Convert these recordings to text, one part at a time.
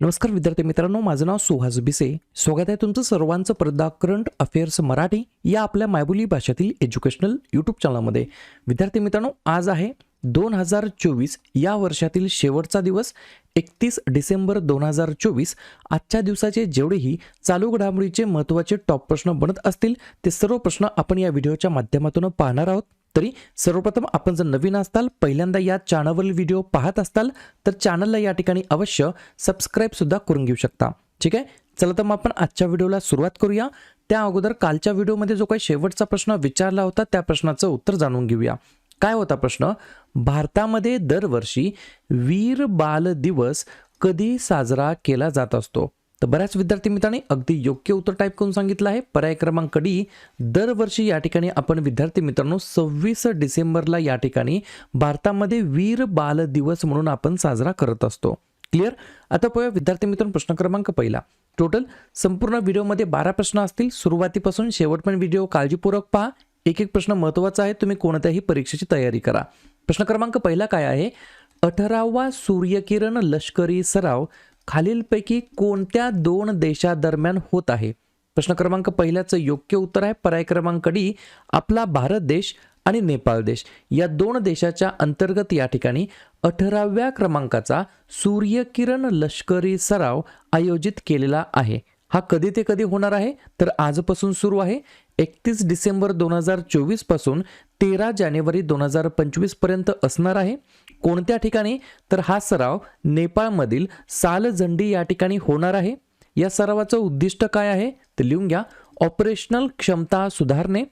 नमस्कार विद्यार्थी मित्रांनो माझं नाव सुहास बिसे. स्वागत आहे तुमचं सर्वांचं प्रदा करंट अफेअर्स मराठी या आपल्या मायबोली भाषेतील एज्युकेशनल यूट्यूब चॅनलमध्ये. विद्यार्थी मित्रांनो आज आहे दोन हजार चोवीस या वर्षातील शेवटचा दिवस एकतीस डिसेंबर दोन हजार चोवीस. आजच्या दिवसाचे जेवढेही चालू घडामोडीचे महत्त्वाचे टॉप प्रश्न बनत असतील ते सर्व प्रश्न आपण या व्हिडिओच्या माध्यमातून पाहणार आहोत. तरी सर्वप्रथम आपण जर नवीन असताल पहिल्यांदा या चॅनलवरील व्हिडिओ पाहत असताल तर चॅनलला या ठिकाणी अवश्य सबस्क्राईब सुद्धा करून घेऊ शकता. ठीक आहे? चला तर मग आपण आजच्या व्हिडिओला सुरुवात करूया. त्या अगोदर कालच्या व्हिडिओमध्ये जो काही शेवटचा प्रश्न विचारला होता त्या प्रश्नाचं उत्तर जाणून घेऊया. काय होता प्रश्न? भारतामध्ये दरवर्षी वीर बाल दिवस कधी साजरा केला जात असतो? तर बऱ्याच विद्यार्थी मित्रांनी अगदी योग्य उत्तर टाईप करून सांगितलं आहे. पर्याय क्रमांक डी दरवर्षी या ठिकाणी आपण विद्यार्थी मित्रांनो सव्वीस डिसेंबरला या ठिकाणी भारतामध्ये वीर बाल दिवस म्हणून आपण साजरा करत असतो. क्लिअर आता पाहूया विद्यार्थी मित्रांनो प्रश्न क्रमांक पहिला. टोटल संपूर्ण व्हिडिओमध्ये बारा प्रश्न असतील. सुरुवातीपासून शेवटपर्यंत व्हिडिओ काळजीपूर्वक पहा. एक एक प्रश्न महत्त्वाचा आहे. तुम्ही कोणत्याही परीक्षेची तयारी करा. प्रश्न क्रमांक पहिला काय आहे? अठरावा सूर्यकिरण लष्करी सराव. खालीलपैकी कोणत्या दोन देशादरम्यान होत आहे? प्रश्न क्रमांक पहिल्याचं योग्य उत्तर आहे. पर्याय क्रमांक डी आपला भारत देश आणि नेपाळ देश. या दोन देशाच्या अंतर्गत या ठिकाणी अठराव्या क्रमांकाचा सूर्यकिरण लष्करी सराव आयोजित केलेला आहे. हा कधी ते कधी होणार आहे? तर आजपासून सुरू आहे. एकतीस डिसेंबर दोन हजार चोवीसपासून तेरा जानेवारी दोन हजार पंचवीसपर्यंत असणार आहे. कोणत्या ठिकाणी? तर हा सराव नेपाळमधील सालझंडी या ठिकाणी होणार आहे. या सरावाचं उद्दिष्ट काय आहे? ते लिहून घ्या. ऑपरेशनल क्षमता सुधारणे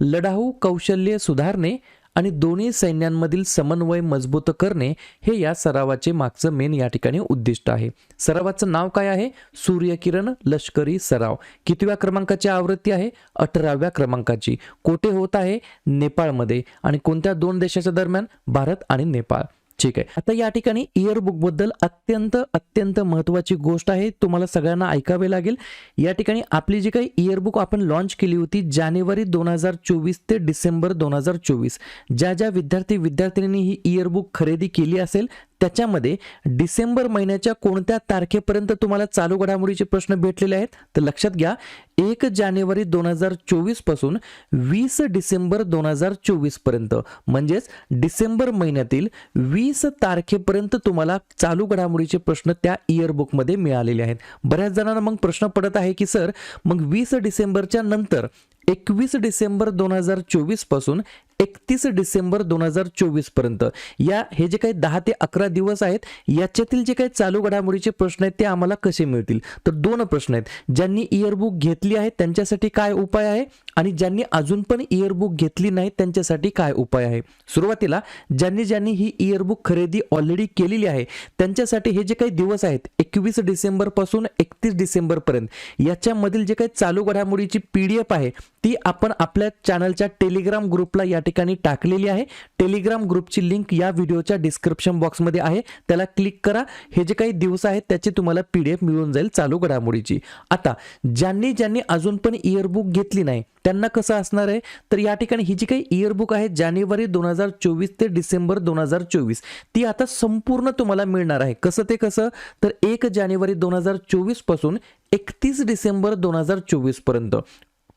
लढाऊ कौशल्य सुधारणे आणि दोन्ही सैन्यांमधील समन्वय मजबूत करणे हे या सरावाचे मागचं मेन या ठिकाणी उद्दिष्ट आहे. सरावाचं नाव काय आहे? सूर्यकिरण लष्करी सराव. कितव्या क्रमांकाची आवृत्ती आहे? अठराव्या क्रमांकाची. कोठे होत आहे? नेपाळमध्ये आणि कोणत्या दोन देशाच्या दरम्यान? भारत आणि नेपाळ. ठीक आहे. आता या ठिकाणी इयरबुकबद्दल अत्यंत अत्यंत महत्वाची गोष्ट आहे. तुम्हाला सगळ्यांना ऐकावे लागेल. या ठिकाणी आपली जी काही इयरबुक आपण लॉन्च केली होती जानेवारी दोन हजार चोवीस ते डिसेंबर दोन हजार चोवीस. ज्या ज्या विद्यार्थी विद्यार्थिनींनी ही इयरबुक खरेदी केली असेल त्याच्यामध्ये डिसेंबर महिन्याच्या कोणत्या तारखेपर्यंत तुम्हाला चालू घडामोडीचे प्रश्न भेटलेले आहेत? तर लक्षात घ्या एक जानेवारी दोन हजार चोवीसपासून वीस डिसेंबर दोन हजार चोवीसपर्यंत. म्हणजेच डिसेंबर महिन्यातील वीस तारखेपर्यंत तुम्हाला चालू घडामोडीचे प्रश्न त्या इयरबुकमध्ये मिळालेले आहेत. बऱ्याच जणांना मग प्रश्न पडत आहे की सर मग वीस डिसेंबरच्या नंतर एकवीस डिसेंबर दोन हजार चोवीसपासून एकतीस डिसेंबर दोन हजार चोवीसपर्यंत. या हे जे काही दहा ते अकरा दिवस आहेत याच्यातील जे काही चालू घडामोडीचे प्रश्न आहेत ते आम्हाला कसे मिळतील? तर दोन प्रश्न आहेत. ज्यांनी इयरबुक घेतली आहे त्यांच्यासाठी काय उपाय आहे? आणि ज्यांनी अजून पण इयरबुक घेतली नाही त्यांच्यासाठी काय उपाय आहे? सुरुवातीला ज्यांनी ज्यांनी ही इयरबुक खरेदी ऑलरेडी केलेली आहे त्यांच्यासाठी हे जे काही दिवस आहेत एकवीस डिसेंबरपासून एकतीस डिसेंबरपर्यंत याच्यामधील जे काही चालू घडामोडीची पी डी एफ आहे ती आपण आपल्या चॅनलच्या टेलिग्राम ग्रुपला या ठिकाणी टाकलेली आहे. टेलिग्राम ग्रुपची लिंक या व्हिडिओच्या डिस्क्रिप्शन बॉक्समध्ये आहे. त्याला क्लिक करा. हे जे काही दिवस आहेत त्याची तुम्हाला पी डी एफ मिळून जाईल चालू घडामोडीची. आता ज्यांनी ज्यांनी अजून पण इयरबुक घेतली नाही त्यांना कसं असणार आहे? तर या ठिकाणी ही जी काही इयरबुक आहे जानेवारी दोन हजार चोवीस ते डिसेंबर दोन हजार चोवीस ती आता संपूर्ण तुम्हाला मिळणार आहे. कसं ते कसं? तर एक जानेवारी दोन हजार चोवीसपासून एकतीस डिसेंबर दोन हजार चोवीसपर्यंत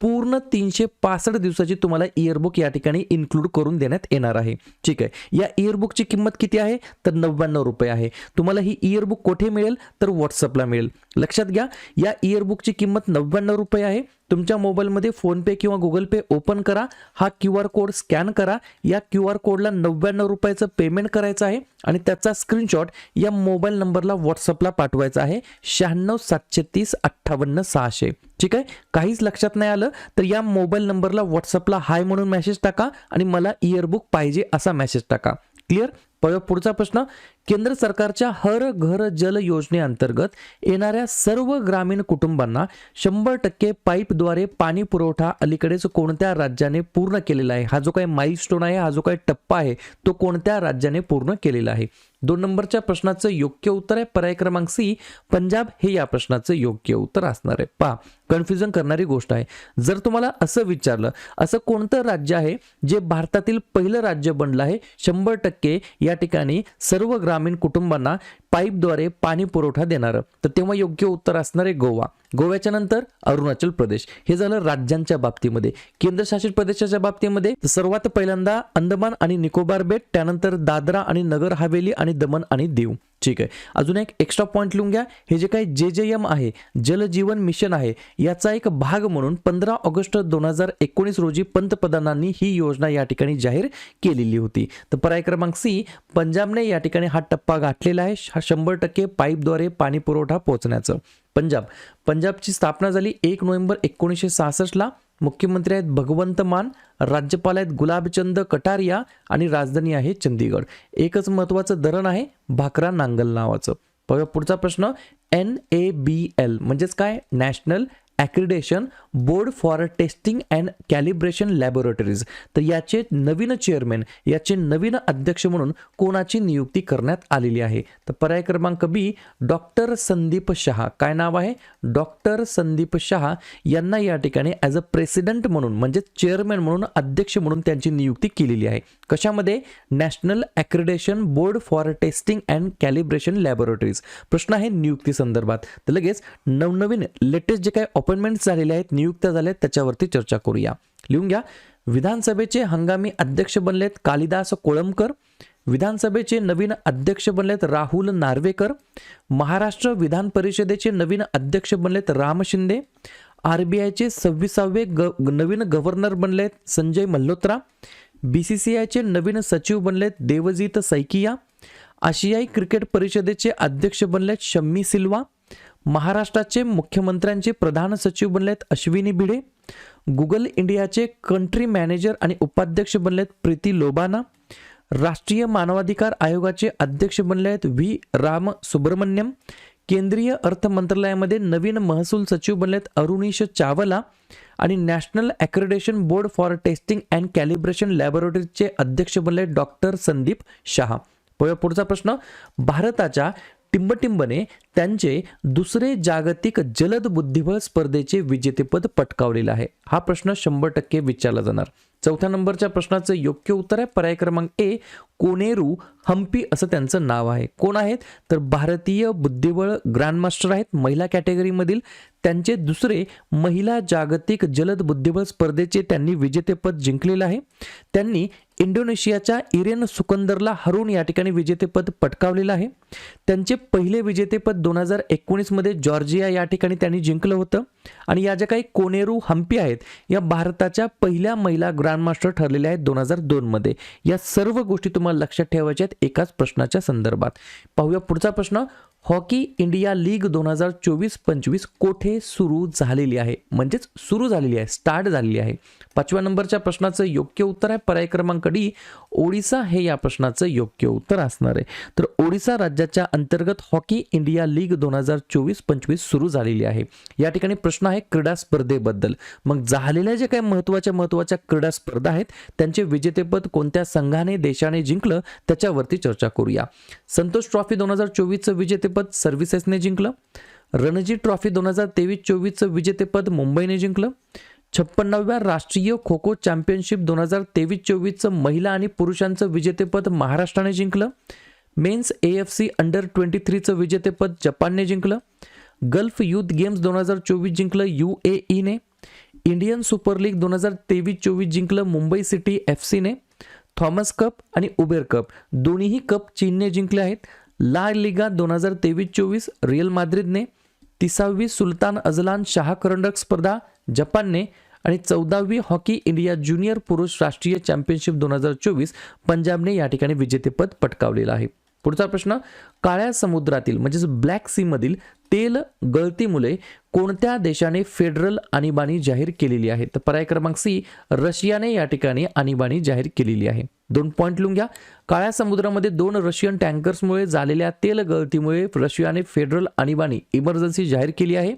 पूर्ण तीनशे पासष्ट दिवसाची तुम्हाला इयरबुक या ठिकाणी इन्क्लूड करून देण्यात येणार आहे. ठीक आहे. या इयरबुकची किंमत किती आहे? तर नव्याण्णव रुपये आहे. तुम्हाला ही इयरबुक कोठे मिळेल? तर व्हॉट्सअपला मिळेल. लक्षात घ्या या इयरबुकची किंमत नव्याण्णव रुपये आहे. तुमच्या मोबाईलमध्ये फोनपे किंवा गुगल पे ओपन करा हा क्यू आर कोड स्कॅन करा. या क्यू आर कोडला नव्याण्णव रुपयाचं पेमेंट करायचं आहे आणि त्याचा स्क्रीनशॉट या मोबाईल नंबरला व्हॉट्सअपला पाठवायचा आहे. शहाण्णव सातशे तीस अठ्ठावन्न सहाशे. ठीक आहे? काहीच लक्षात नाही आलं तर या मोबाईल नंबरला व्हॉट्सअपला हाय म्हणून मेसेज टाका आणि मला इयरबुक पाहिजे असा मेसेज टाका. क्लिअर पुढचा प्रश्न. केंद्र सरकारच्या हर घर जल योजनेअंतर्गत येणाऱ्या सर्व ग्रामीण कुटुंबांना शंभर टक्के पाईपद्वारे पाणी पुरवठा अलीकडेच कोणत्या राज्याने पूर्ण केलेला आहे? हा जो काही माईलस्टोन आहे हा जो काही टप्पा आहे तो कोणत्या राज्याने पूर्ण केलेला आहे? दोन नंबरच्या प्रश्नाचं योग्य उत्तर आहे. पर्याय क्रमांक सी पंजाब हे या प्रश्नाचं योग्य उत्तर असणार आहे. पहा कन्फ्युजन करणारी गोष्ट आहे. जर तुम्हाला असं विचारलं असं कोणतं राज्य आहे जे भारतातील पहिलं राज्य बनलं आहे? शंभर टक्के या ठिकाणी सर्व ग्रामीण कुटुंबांना पाईपद्वारे पाणी पुरवठा देणार. तर तेव्हा योग्य उत्तर असणार आहे गोवा. गोव्याच्या नंतर अरुणाचल प्रदेश. हे झालं राज्यांच्या बाबतीमध्ये. केंद्रशासित प्रदेशाच्या बाबतीमध्ये सर्वात पहिल्यांदा अंदमान आणि निकोबार बेट त्यानंतर दादरा आणि नगर हवेली आणि दमन आणि दीव. ठीक आहे. अजून एक एक्स्ट्रा पॉईंट लिहून घ्या. हे जे काही जे जे एम आहे जल जीवन मिशन आहे याचा एक भाग म्हणून पंधरा ऑगस्ट दोन हजार एकोणीस रोजी पंतप्रधानांनी ही योजना या ठिकाणी जाहीर केलेली होती. तर पर्याय क्रमांक सी पंजाबने या ठिकाणी हा टप्पा गाठलेला आहे. हा शंभर टक्के पाईपद्वारे पाणी पुरवठा पोहोचण्याचं. पंजाब. पंजाबची स्थापना झाली एक नोव्हेंबर एकोणीसशे सहासष्टला. मुख्यमंत्री आहेत भगवंत मान राज्यपाल आहेत गुलाबचंद कटारिया आणि राजधानी आहे चंदीगड. एकच महत्वाचं धरण आहे भाकरा नांगल नावाचं. पुढचा प्रश्न एन ए बी एल म्हणजेच काय? National accreditation board for testing and calibration laboratories तर याचे नवीन चेअरमॅन याचे नवीन अध्यक्ष म्हणून कोणाची नियुक्ती करण्यात आलेली आहे? तर पर्याय क्रमांक बी डॉक्टर संदीप शहा. काय नाव आहे? डॉक्टर संदीप शहा यांना या ठिकाणी ॲज अ प्रेसिडेंट म्हणून म्हणजे चेअरमॅन म्हणून अध्यक्ष म्हणून त्यांची नियुक्ती केलेली आहे. कशामध्ये? National accreditation board for testing and calibration laboratories प्रश्न आहे नियुक्ती संदर्भात. तर लगेच नवनवीन लेटेस्ट जे काही अपॉइंटमेंट झालेले आहेत नियुक्त्या झाल्या आहेत त्याच्यावरती चर्चा करूया. लिहून घ्या. विधानसभेचे हंगामी अध्यक्ष बनलेत कालिदास कोळंबकर. विधानसभेचे नवीन अध्यक्ष बनलेत राहुल नार्वेकर. महाराष्ट्र विधान परिषदेचे नवीन अध्यक्ष बनलेत राम शिंदे. आर बी आयचे सव्वीसावे ग नवीन गव्हर्नर बनलेत Sanjay Malhotra. B C C आयचे नवीन सचिव बनलेत देवजीत सैकिया. आशियाई क्रिकेट परिषदेचे अध्यक्ष बनलेत शम्मी सिल्वा. महाराष्ट्राचे मुख्यमंत्र्यांचे प्रधान सचिव बनलेत अश्विनी भिडे गुगल इंडियाचे कंट्री मॅनेजर आणि उपाध्यक्ष बनलेत प्रीती लोबाना राष्ट्रीय मानवाधिकार आयोगाचे अध्यक्ष बनले आहेत व्ही. राम सुब्रमण्यम केंद्रीय अर्थ मंत्रालयामध्ये नवीन महसूल सचिव बनलेत अरुणीश चावला आणि national accreditation board for testing and calibration लॅबोरेटरीचे अध्यक्ष बनले डॉक्टर संदीप शहा. पुढचा प्रश्न भारताच्या टिंबटिंबने त्यांचे दुसरे जागतिक जलद बुद्धिबळ स्पर्धेचे विजेतेपद पटकावलेलं आहे. हा प्रश्न शंभर टक्के विचारला जाणार. चौथ्या नंबरच्या प्रश्नाचं योग्य उत्तर आहे. पर्याय क्रमांक ए कोनेरू हम्पी असं त्यांचं नाव आहे. कोण आहेत? तर भारतीय बुद्धिबळ ग्रँडमास्टर आहेत. महिला कॅटेगरीमधील त्यांचे दुसरे महिला जागतिक जलद बुद्धिबळ स्पर्धेचे त्यांनी विजेतेपद जिंकलेलं आहे. त्यांनी इंडोनेशियाच्या इरेन सुकंदरला हरून या ठिकाणी विजेतेपद पटकावलेलं आहे. त्यांचे पहिले विजेतेपद दोन हजार एकोणीसमध्ये जॉर्जिया या ठिकाणी त्यांनी जिंकलं होतं. आणि या ज्या काही कोनेरू हम्पी आहेत या भारताच्या पहिल्या महिला ग्रँडमास्टर ठरलेल्या आहेत दोन हजार दोनमध्ये. या सर्व गोष्टी तुम्हाला लक्षात ठेवायच्या आहेत एकाच प्रश्नाच्या संदर्भात. पाहूया पुढचा प्रश्न. हॉकी इंडिया लीग दोन हजार चोवीस पंचवीस कोठे सुरू झालेली आहे? म्हणजेच सुरू झालेली आहे स्टार्ट झालेली आहे. पाचव्या नंबरच्या प्रश्नाचं योग्य उत्तर आहे. पर्याय क्रमांक डी ओडिसा हे या प्रश्नाचं योग्य उत्तर असणार आहे. तर ओडिसा राज्याच्या अंतर्गत हॉकी इंडिया लीग दोन हजार चोवीस पंचवीस सुरू झालेली आहे. या ठिकाणी प्रश्न आहे क्रीडा स्पर्धेबद्दल. मग झालेल्या जे काही महत्त्वाच्या महत्त्वाच्या क्रीडा स्पर्धा आहेत त्यांचे विजेतेपद कोणत्या संघाने देशाने जिंकलं त्याच्यावरती चर्चा करूया. संतोष ट्रॉफी दोन हजार चोवीसचं विजेते विजेतेपद सर्व्हिसेसने जिंकलं. रणजी ट्रॉफी दोन हजार तेवीस चोवीसचं विजेतेपद मुंबईने जिंकलं. छप्पन्नाव्या राष्ट्रीय खो खो चॅम्पियनशिप दोन हजार तेवीस चोवीसचं महिला आणि पुरुषांचं विजेतेपद महाराष्ट्राने जिंकलं. Men's A F C under twenty थ्रीचं विजेतेपद जपानने जिंकलं. गल्फ युथ गेम्स दोन हजार चोवीस जिंकलं यू ए ईने इंडियन सुपर लीग दोन हजार तेवीस चोवीस जिंकलं मुंबई सिटी एफ सीने थॉमस कप आणि उबेर कप. दोन्हीही कप चीनने जिंकले आहेत. ला लिगा दोन हजार तेवीस चोवीस रिअल माद्रिदने तिसावी सुलतान अजलान शाह करंडक स्पर्धा जपानने आणि चौदावी हॉकी इंडिया ज्युनियर पुरुष राष्ट्रीय चॅम्पियनशिप दोन हजार चोवीस पंजाबने या ठिकाणी विजेतेपद पटकावलेलं आहे. पुढचा प्रश्न काळ्या समुद्रातील म्हणजेच ब्लॅक सीमधील तेल गळतीमुळे कोणत्या देशाने फेडरल आणीबाणी जाहीर केलेली आहे? तर पर्याय क्रमांक सी रशियाने या ठिकाणी आणीबाणी जाहीर केलेली आहे. दोन पॉईंट लिहून घ्या. काळ्या समुद्रामध्ये दोन रशियन टँकर्समुळे झालेल्या तेल गळतीमुळे रशियाने फेडरल आणीबाणी इमर्जन्सी जाहीर केली आहे.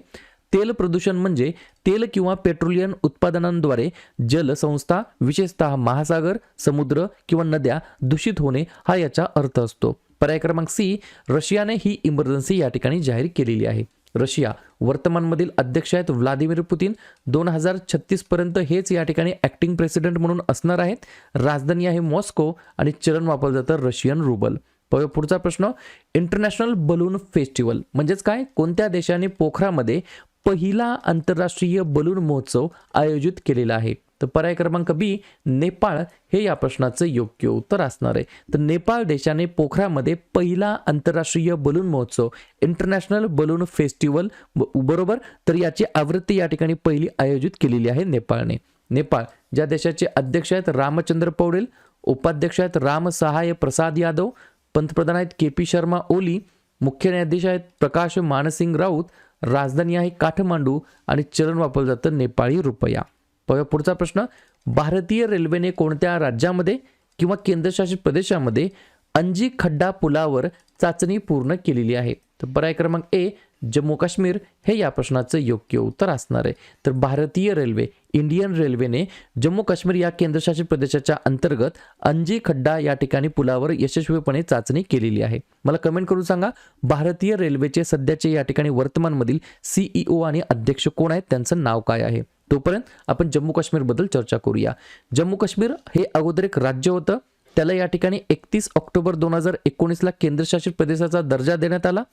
तेल प्रदूषण म्हणजे तेल किंवा पेट्रोलियम उत्पादनांद्वारे जलसंस्था विशेषतः महासागर समुद्र किंवा नद्या दूषित होणे हा याचा अर्थ असतो. पर्याय क्रमांक सी रशियाने ही इमर्जन्सी या ठिकाणी जाहीर केलेली आहे. रशिया वर्तमानमधील अध्यक्ष आहेत व्लादिमीर पुतीन. दोन हजार छत्तीसपर्यंत हेच या ठिकाणी ॲक्टिंग प्रेसिडेंट म्हणून असणार आहेत. राजधानी आहे मॉस्को आणि चलन वापरलं जातं रशियन रुबल. पुढचा प्रश्न इंटरनॅशनल बलून फेस्टिवल म्हणजेच काय? कोणत्या देशाने पोखरामध्ये पहिला आंतरराष्ट्रीय बलून महोत्सव आयोजित केलेला आहे. तर पर्याय क्रमांक बी नेपाळ हे या प्रश्नाचं योग्य उत्तर असणार आहे. तर नेपाळ देशाने पोखरामध्ये पहिला आंतरराष्ट्रीय बलून महोत्सव इंटरनॅशनल बलून फेस्टिवल बरोबर? तर याची आवृत्ती या ठिकाणी पहिली आयोजित केलेली आहे नेपाळने. नेपाळ ज्या देशाचे अध्यक्ष आहेत रामचंद्र पौडेल उपाध्यक्ष आहेत राम सहाय प्रसाद यादव पंतप्रधान आहेत के पी शर्मा ओली मुख्य न्यायाधीश आहेत प्रकाश मानसिंग राऊत राजधानी आहे काठमांडू आणि चलन वापरलं जातं नेपाळी रुपया. पाहूया पुढचा प्रश्न. भारतीय रेल्वेने कोणत्या राज्यामध्ये किंवा केंद्रशासित प्रदेशामध्ये अंजी खड्डा पुलावर चाचणी पूर्ण केलेली आहे? तर पर्याय क्रमांक ए जम्मू काश्मीर हे या प्रश्नाचं योग्य उत्तर असणार आहे. तर भारतीय रेल्वे इंडियन रेल्वेने जम्मू काश्मीर या केंद्रशासित प्रदेशाच्या अंतर्गत अंजी खड्डा या ठिकाणी पुलावर यशस्वीपणे चाचणी केलेली आहे. मला कमेंट करून सांगा भारतीय रेल्वेचे सध्याचे या ठिकाणी वर्तमानमधील सीईओ आणि अध्यक्ष कोण आहेत? त्यांचं नाव काय आहे? तोपर्यंत आपण जम्मू काश्मीरबद्दल चर्चा करूया. जम्मू काश्मीर हे अगोदर एक राज्य होतं. त्याला या ठिकाणी एकतीस ऑक्टोबर दोन हजार एकोणीसला केंद्रशासित प्रदेशाचा दर्जा देण्यात आला.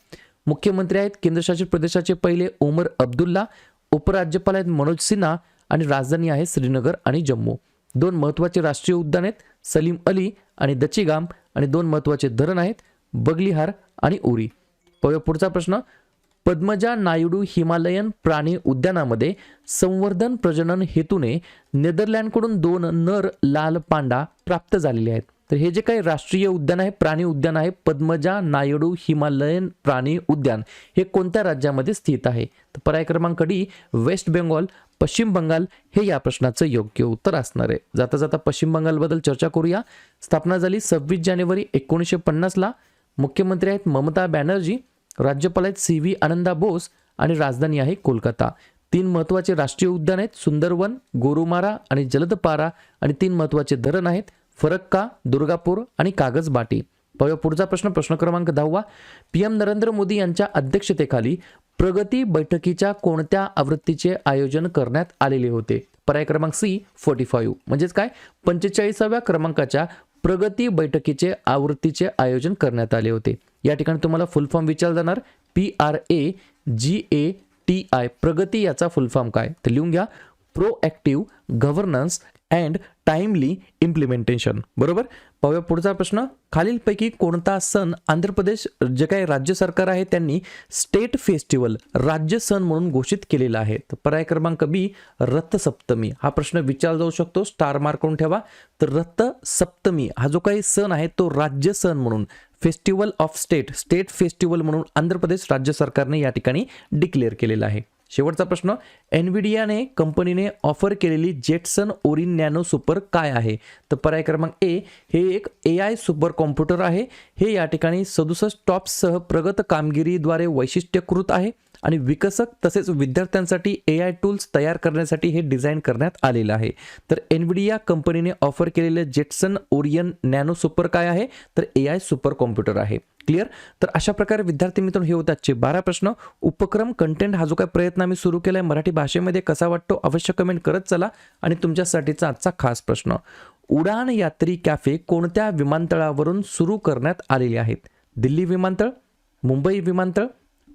मुख्यमंत्री आहेत केंद्रशासित प्रदेशाचे पहिले ओमर अब्दुल्ला उपराज्यपाल आहेत मनोज सिन्हा आणि राजधानी आहे श्रीनगर आणि जम्मू. दोन महत्त्वाचे राष्ट्रीय उद्यान आहेत सलीम अली आणि दचिगाम आणि दोन महत्त्वाचे धरण आहेत बगलिहार आणि उरी. पाहूया पुढचा प्रश्न. पद्मजा नायडू हिमालयन प्राणी उद्यानामध्ये संवर्धन प्रजनन हेतूने नेदरलँडकडून दोन नर लाल पांडा प्राप्त झालेले आहेत. तर हे जे काही राष्ट्रीय उद्यान आहे प्राणी उद्यान आहे पद्मजा नायडू हिमालयन प्राणी उद्यान हे कोणत्या राज्यामध्ये स्थित आहे? तर पर्याय क्रमांक डी वेस्ट बेंगॉल पश्चिम बंगाल हे या प्रश्नाचं योग्य उत्तर असणार आहे. जाता जाता पश्चिम बंगालबद्दल चर्चा करूया. स्थापना झाली सव्वीस जानेवारी एकोणीसशे पन्नासला. मुख्यमंत्री आहेत ममता बॅनर्जी राज्यपाल आहेत सी व्ही आनंदा बोस आणि राजधानी आहे कोलकाता. तीन महत्त्वाचे राष्ट्रीय उद्यान आहेत सुंदरवन गोरुमारा आणि जलदपारा आणि तीन महत्त्वाचे धरण आहेत फरक्का दुर्गापूर आणि कागजबाटी पाहूया पुढचा प्रश्न प्रश्न क्रमांक दहावा. पी एम नरेंद्र मोदी यांच्या अध्यक्षतेखाली प्रगती बैठकीच्या कोणत्या आवृत्तीचे आयोजन करण्यात आलेले होते? पर्याय क्रमांक सी फोर्टी फाईव्ह. म्हणजेच काय? पंचेचाळीसाव्या क्रमांकाच्या प्रगती बैठकीचे आवृत्तीचे आयोजन करण्यात आले होते. या ठिकाणी तुम्हाला फुल फॉर्म विचारला जाणार. P R A G A T I. Pragati याचा फुल फॉर्म काय? तर लिहून घ्या. Proactive governance and timely implementation बरोबर? पाहूया पुढचा प्रश्न. खालीलपैकी कोणता सण आंध्र प्रदेश जे काही राज्य सरकार आहे त्यांनी स्टेट फेस्टिवल राज्य सण म्हणून घोषित केलेला आहे. तर पर्याय क्रमांक बी रथसप्तमी. हा प्रश्न विचारला जाऊ शकतो. स्टार मार्क करून ठेवा. तर रथ सप्तमी हा जो काही सण आहे तो राज्य सण म्हणून festival of state state festival म्हणून आंध्र प्रदेश राज्य सरकारने या ठिकाणी डिक्लेअर केलेला आहे. शेवटचा प्रश्न एनविडियाने कंपनीने ऑफर केलेली जेटसन ओरिन नॅनो सुपर काय आहे? तर पर्याय क्रमांक ए हे एक ए आय सुपर कॉम्प्युटर आहे. हे या ठिकाणी सदुसष्ट टॉप्ससह प्रगत कामगिरीद्वारे वैशिष्ट्यकृत आहे. आणि विकसक तसेच विद्यार्थ्यांसाठी ए आय टूल्स तयार करण्यासाठी हे डिझाईन करण्यात आलेलं आहे. तर एनविडिया कंपनीने ऑफर केलेले जेटसन ओरियन नॅनो सुपर काय आहे? तर ए आय सुपर कॉम्प्युटर आहे. क्लिअर तर अशा प्रकारे विद्यार्थी मित्रांनो हे होते आजचे बारा प्रश्न. उपक्रम कंटेंट हा जो काय प्रयत्न आम्ही सुरू केला आहे मराठी भाषेमध्ये कसा वाटतो? अवश्य कमेंट करत चला. आणि तुमच्यासाठीचा आजचा खास प्रश्न. उडान यात्री कॅफे कोणत्या विमानतळावरून सुरू करण्यात आलेले आहेत? दिल्ली विमानतळ? मुंबई विमानतळ?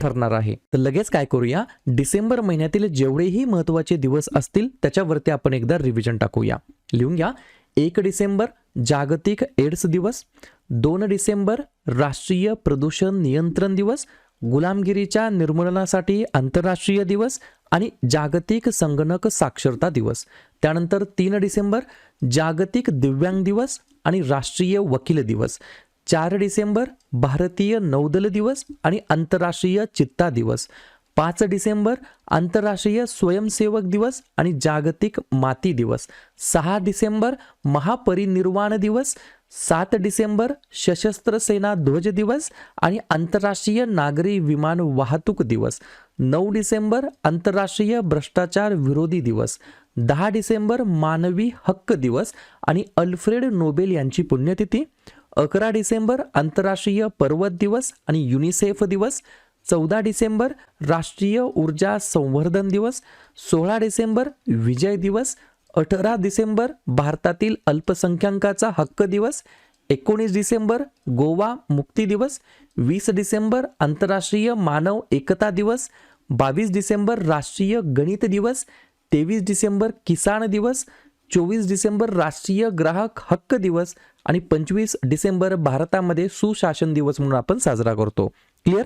ठरणार आहे. तर लगेच काय करूया? डिसेंबर महिन्यातील जेवढेही महत्त्वाचे दिवस असतील त्याच्यावरती आपण एकदा रिव्हिजन टाकूया. लिहून घ्या. एक डिसेंबर जागतिक एड्स दिवस. दोन डिसेंबर राष्ट्रीय प्रदूषण नियंत्रण दिवस. गुलामगिरीच्या निर्मूलनासाठी आंतरराष्ट्रीय दिवस आणि जागतिक संगणक साक्षरता दिवस. त्यानंतर तीन डिसेंबर जागतिक दिव्यांग दिवस आणि राष्ट्रीय वकील दिवस. चार डिसेंबर भारतीय नौदल दिवस आणि आंतरराष्ट्रीय चित्ता दिवस. पाच डिसेंबर आंतरराष्ट्रीय स्वयंसेवक दिवस आणि जागतिक माती दिवस. सहा डिसेंबर महापरिनिर्वाण दिवस. सात डिसेंबर सशस्त्र सेना ध्वज दिवस आणि आंतरराष्ट्रीय नागरी विमान वाहतूक दिवस. नऊ डिसेंबर आंतरराष्ट्रीय भ्रष्टाचार विरोधी दिवस. दहा डिसेंबर मानवी हक्क दिवस आणि अल्फ्रेड नोबेल यांची पुण्यतिथी. अकरा डिसेंबर आंतरराष्ट्रीय पर्वत दिवस आणि युनिसेफ दिवस चौदा डिसेंबर राष्ट्रीय ऊर्जा संवर्धन दिवस सोळा डिसेंबर विजय दिवस अठरा डिसेंबर भारतातील अल्पसंख्याकाचा हक्क दिवस एकोणीस डिसेंबर गोवा मुक्ती दिवस वीस डिसेंबर आंतरराष्ट्रीय मानव एकता दिवस बावीस डिसेंबर राष्ट्रीय गणित दिवस तेवीस डिसेंबर किसान दिवस चोवीस डिसेंबर राष्ट्रीय ग्राहक हक्क दिवस आणि पंचवीस डिसेंबर भारतामध्ये सुशासन दिवस म्हणून आपण साजरा करतो. क्लिअर